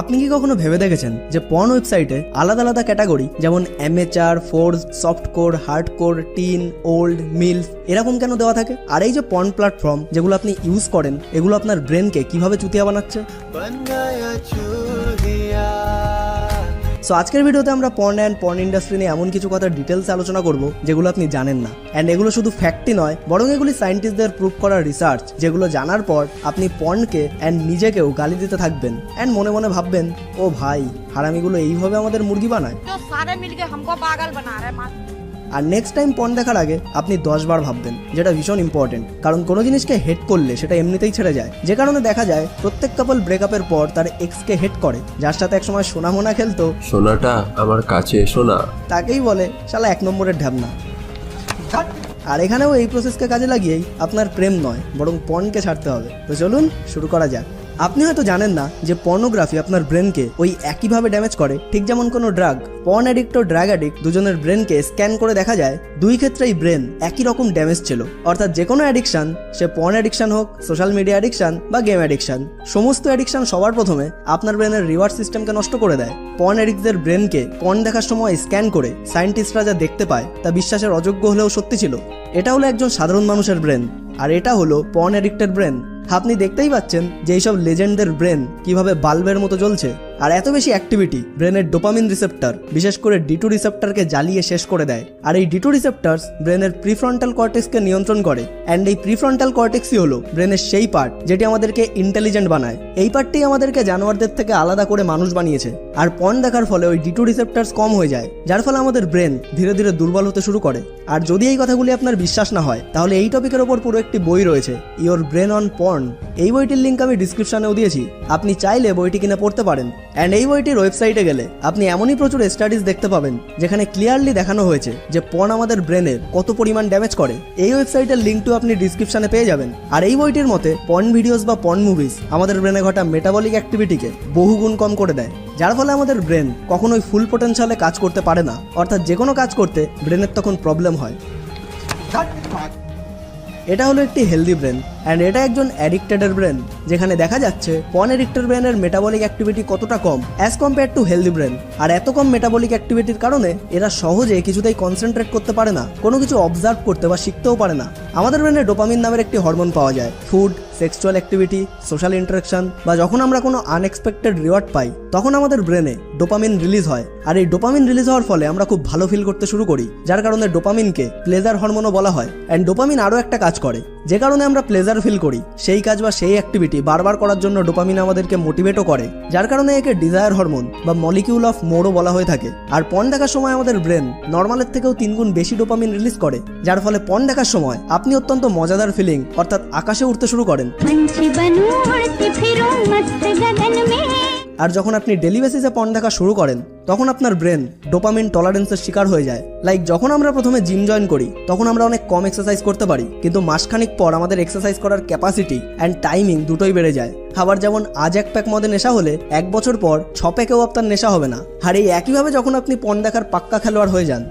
আপনি কি কখনো ভেবে দেখেছেন যে পর্ন ওয়েবসাইটে আলাদা আলাদা ক্যাটাগরি যেমন amateur force soft core hard core teen old milfs এরকম কেন দেওয়া থাকে? আর এই যে পর্ন প্ল্যাটফর্ম যেগুলো আপনি ইউজ করেন, এগুলো আপনার ব্রেনকে কীভাবে চুতিয়া বানাচ্ছে? সো আজকের ভিডিওতে আমরা পর্ন অ্যান্ড পর্ন ইন্ডাস্ট্রি নিয়ে এমন কিছু কথা ডিটেলস আলোচনা করব, যেগুলো আপনি জানেন না। অ্যান্ড এগুলো শুধু ফ্যাক্টই নয়, বরং এগুলি সায়েন্টিস্টদের প্রুভ করা রিসার্চ যেগুলো জানার পর আপনি পর্নকে অ্যান্ড নিজেকেও গালি দিতে থাকবেন। অ্যান্ড মনে মনে ভাববেন, ও ভাই, হারামিগুলো এইভাবে আমাদের মুরগি বানায়? মিলকে হামকো পাগল বানা রে আর নেক্সট টাইম পর্ন দেখার আগে আপনি দশবার ভাববেন যেটা ভীষণ ইম্পর্টেন্ট কারণ কোনো জিনিসকে হেট করলে সেটা এমনিতেই ছেড়ে যায়। যে কারণে দেখা যায় প্রত্যেক কাপল ব্রেকআপের পর তার এক্সকে হেট করে যার সাথে একসময় সোনা মোনা খেলতো। সোনাটা আমার কাছে এসো না। তাকেই বলে শালা এক নম্বরের ঢ্যাবনা। আর এখানেও এই প্রসেসকে কাজে লাগিয়েই আপনার প্রেম নয় বরং পর্নকে ছাড়তে হবে। তো চলুন শুরু করা যাক। আপনি হয়তো জানেন না যে পর্নোগ্রাফি আপনার ব্রেনকে ওই একইভাবে ড্যামেজ করে। ঠিক যেমন কোনো ড্রাগ পর্ন অ্যাডিক্ট ও ড্রাগ অ্যাডিক্ট দুজনের ব্রেনকে স্ক্যান করে দেখা যায়, দুই ক্ষেত্রেই ব্রেন একই রকম ড্যামেজ ছিল। অর্থাৎ যে কোনো অ্যাডিকশন সে পর্ন অ্যাডিকশন হোক সোশ্যাল মিডিয়া অ্যাডিকশান বা গেম অ্যাডিকশন সমস্ত অ্যাডিকশান সবার প্রথমে আপনার ব্রেনের রিওয়ার্ড সিস্টেমকে নষ্ট করে দেয়। পর্ন অ্যাডিক্টদের ব্রেনকে পর্ন দেখার সময় স্ক্যান করে সায়েন্টিস্টরা যা দেখতে পায়, তা বিশ্বাসের অযোগ্য হলেও সত্যি ছিল। এটা হলো একজন সাধারণ মানুষের ব্রেন আর এটা হলো পর্ন অ্যাডিক্টেড ব্রেন আপনি দেখতেই পাচ্ছেন যে এইসব লেজেন্ডদের ব্রেন কীভাবে বাল্বের মতো জ্বলছে। আর এত বেশি অ্যাক্টিভিটি ব্রেনের ডোপামিন রিসেপ্টর বিশেষ করে ডিটু রিসেপ্টরকে জ্বালিয়ে শেষ করে দেয়। আর এই ডিটু রিসেপ্টরস ব্রেনের প্রিফ্রন্টাল কর্টেক্সকে নিয়ন্ত্রণ করে। অ্যান্ড এই প্রিফ্রন্টাল কর্টেক্সই হলো ব্রেনের সেই পার্ট যেটি আমাদেরকে ইন্টেলিজেন্ট বানায়। এই পার্টটি আমাদেরকে জানোয়ারদের থেকে আলাদা করে মানুষ বানিয়েছে। আর পণ দেখার ফলে ওই ডিটু রিসেপ্টরস কম হয়ে যায়, যার ফলে আমাদের ব্রেন ধীরে ধীরে দুর্বল হতে শুরু করে। আর যদি এই কথাগুলি আপনার বিশ্বাস না হয়, তাহলে এই টপিকের ওপর পুরো একটি বই রয়েছে ইওর ব্রেন অন পর্ন এই বইটির লিঙ্ক আমি ডিসক্রিপশনেও দিয়েছি। আপনি চাইলে বইটি কিনে পড়তে পারেন। অ্যান্ড এই বইটির ওয়েবসাইটে গেলে আপনি এমনই প্রচুর স্টাডিজ দেখতে পাবেন, যেখানে ক্লিয়ারলি দেখানো হয়েছে যে পর্ন আমাদের ব্রেনের কত পরিমাণ ড্যামেজ করে। এই ওয়েবসাইটের লিঙ্কটিও আপনি ডিসক্রিপশনে পেয়ে যাবেন। আর এই বইটির মতে পর্ন ভিডিওস বা পর্ন মুভিজ আমাদের ব্রেনে ঘটা মেটাবলিক অ্যাক্টিভিটিকে বহুগুণ কম করে দেয়। যার ফলে আমাদের ব্রেন কখনোই ফুল পোটেনশিয়ালে কাজ করতে পারে না। অর্থাৎ যে কোনো কাজ করতে ব্রেনের তখন প্রবলেম হয়। এটা হলো একটি হেলদি ব্রেন অ্যান্ড এটা একজন অ্যাডিক্টেডের ব্রেন যেখানে দেখা যাচ্ছে পন অ্যাডিক্টেড ব্রেনের মেটাবলিক অ্যাক্টিভিটি কতটা কম as compare to healthy brain আর এত কম মেটাবলিক অ্যাক্টিভিটির কারণে এরা সহজে কিছুতেই কনসেন্ট্রেট করতে পারে না, কোনো কিছু অবজার্ভ করতে বা শিখতেও পারে না। আমাদের ব্রেনে ডোপামিন নামের একটি হরমোন পাওয়া যায় food sexual activity social interaction বা যখন আমরা কোনো আনএক্সপেক্টেড রিওয়ার্ড পাই, তখন আমাদের ব্রেনে ডোপামিন রিলিজ হয়। আর এই ডোপামিন রিলিজ হওয়ার ফলে আমরা খুব ভালো ফিল করতে শুরু করি, যার কারণে ডোপামিনকে প্লেজার হরমোনও বলা হয়। অ্যান্ড ডোপামিন আরও একটা কাজ করে, যে কারণে আমরা প্লেজার ফিল করি। সেই কাজ বা সেই অ্যাক্টিভিটি বারবার করার জন্য ডোপামিন আমাদেরকে মোটিভেটও করে, যার কারণে একে ডিজায়ার হরমোন বা মলিকিউল অফ মোরও বলা হয়ে থাকে। আর পণ দেখার সময় আমাদের ব্রেন নর্মালের থেকেও তিনগুণ বেশি ডোপামিন রিলিজ করে, যার ফলে পণ দেখার সময় আপনি অত্যন্ত মজাদার ফিলিং অর্থাৎ আকাশে উঠতে শুরু করেন। আর যখন আপনি ডেলি বেসিসে পণ দেখা শুরু করেন, তখন আপনার ব্রেন ডোপামিন টলারেন্সের শিকার হয়ে যায়। লাইক যখন আমরা প্রথমে জিম জয়েন করি, তখন আমরা অনেক কম এক্সারসাইজ করতে পারি, কিন্তু মাসখানিক পর আমাদের এক্সারসাইজ করার ক্যাপাসিটি অ্যান্ড টাইমিং দুটোই বেড়ে যায়। আবার যেমন আজ এক প্যাক মদে নেশা হলে, এক বছর পর ছ প্যাকেও আপনার নেশা হবে না। আর এই একইভাবে যখন আপনি পণ দেখার পাক্কা খেলোয়াড় হয়ে যান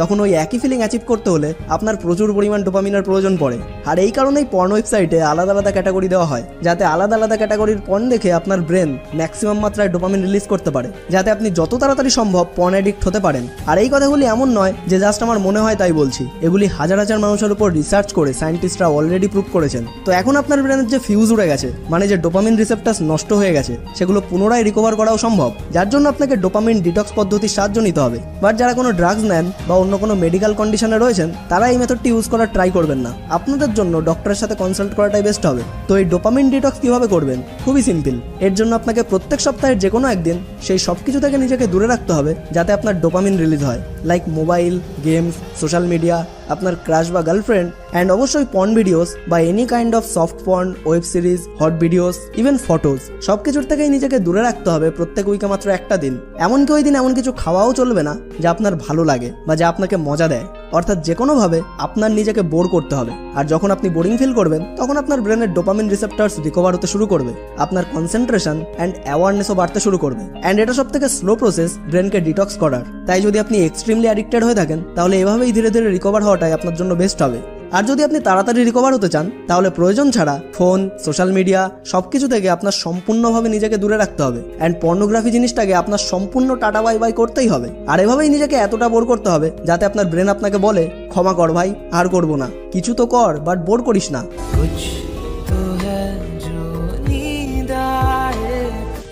তখন ওই একই ফিলিং অ্যাচিভ করতে হলে আপনার প্রচুর পরিমাণ ডোপামিনের প্রয়োজন পড়ে। আর এই কারণেই পর্ন ওয়েবসাইটে আলাদা আলাদা ক্যাটাগরি দেওয়া হয়, যাতে আলাদা আলাদা ক্যাটাগরির পর্ন দেখে আপনার ব্রেন ম্যাক্সিমাম মাত্রায় ডোপামিন রিলিজ করতে পারে, যাতে আপনি যত তাড়াতাড়ি সম্ভব পর্ন অ্যাডিক্ট হতে পারেন। আর এই কথাগুলি এমন নয় যে জাস্ট আমার মনে হয় তাই বলছি, এগুলি হাজার হাজার মানুষের উপর রিসার্চ করে সায়েন্টিস্টরা অলরেডি প্রুভ করেছেন। তো এখন আপনার ব্রেনের যে ফিউজ উড়ে গেছে মানে যে ডোপামিন রিসেপ্টাস নষ্ট হয়ে গেছে, সেগুলো পুনরায় রিকভার করাও সম্ভব, যার জন্য আপনাকে ডোপামিন ডিটক্স পদ্ধতির সাহায্য নিতে হবে। বাট যারা কোনো ড্রাগস নেন বা অন্য কোনো মেডিকেল কন্ডিশনে রয়েছেন, তারা এই মেথডটি ইউজ করার ট্রাই করবেন না। আপনাদের জন্য ডক্টরের সাথে কনসাল্ট করাটাই বেস্ট হবে। তো এই ডোপামিন ডিটক্স কীভাবে করবেন? খুবই সিম্পল এর জন্য আপনাকে প্রত্যেক সপ্তাহের যে কোনো একদিন সেই সব কিছু থেকে নিজেকে দূরে রাখতে হবে, যাতে আপনার ডোপামিন রিলিজ হয়। Like mobile games social media আপনার ক্রাশ বা গার্লফ্রেন্ড অ্যান্ড অবশ্যই পন ভিডিওস বা any kind of soft porn web series hot videos even photos সব কিছুর থেকেই নিজেকে দূরে রাখতে হবে প্রত্যেক উইকে মাত্র একটা দিন। এমনকি ওই দিন এমন কিছু খাওয়াও চলবে না যা আপনার ভালো লাগে বা যা আপনাকে মজা দেয়। অর্থাৎ যে কোনোভাবে আপনার নিজেকে বোর করতে হবে। আর যখন আপনি বোরিং ফিল করবেন, তখন আপনার ব্রেনের ডোপামিন রিসেপ্টার্স রিকভার হতে শুরু করবে। আপনার কনসেন্ট্রেশন অ্যান্ড অ্যাওয়ারনেসও বাড়তে শুরু করবে। অ্যান্ড এটা সব থেকে স্লো প্রসেস ব্রেনকে ডিটক্স করার। তাই যদি আপনি এক্সট্রিমলি অ্যাডিক্টেড হয়ে থাকেন, তাহলে এভাবেই ধীরে ধীরে রিকভার হওয়াটাই আপনার জন্য বেস্ট হবে। আর যদি আপনি তাড়াতাড়ি রিকভার হতে চান, তাহলে প্রয়োজন ছাড়া ফোন সোশ্যাল মিডিয়া সব কিছু থেকে আপনার সম্পূর্ণভাবে নিজেকে দূরে রাখতে হবে। অ্যান্ড পর্নোগ্রাফি জিনিসটাকে আপনার সম্পূর্ণ টাটা বাই বাই করতেই হবে। আর এভাবেই নিজেকে এতটা বোর করতে হবে, যাতে আপনার ব্রেন আপনাকে বলে, ক্ষমা কর ভাই, আর করব না। কিছু তো কর বাট বোর করিস না।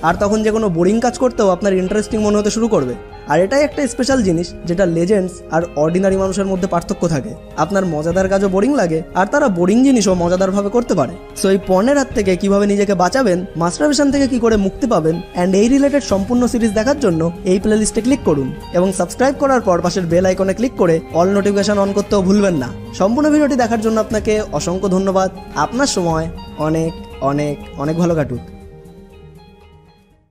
আর তখন যে কোনো বোরিং কাজ করতেও আপনার ইন্টারেস্টিং মনে হতে শুরু করবে। আর এটাই একটা স্পেশাল জিনিস, যেটা লেজেন্ডস আর অর্ডিনারি মানুষের মধ্যে পার্থক্য থাকে। আপনার মজাদার কাজও বোরিং লাগে, আর তারা বোরিং জিনিসও মজাদারভাবে করতে পারে। সো এই পর্নের হাত থেকে কীভাবে নিজেকে বাঁচাবেন মাস্টারবেশন থেকে কি করে মুক্তি পাবেন অ্যান্ড এই রিলেটেড সম্পূর্ণ সিরিজ দেখার জন্য এই প্লে লিস্টে ক্লিক করুন। এবং সাবস্ক্রাইব করার পর পাশের বেল আইকনে ক্লিক করে অল নোটিফিকেশন অন করতেও ভুলবেন না। সম্পূর্ণ ভিডিওটি দেখার জন্য আপনাকে অসংখ্য ধন্যবাদ। আপনার সময় অনেক অনেক অনেক ভালো কাটুক।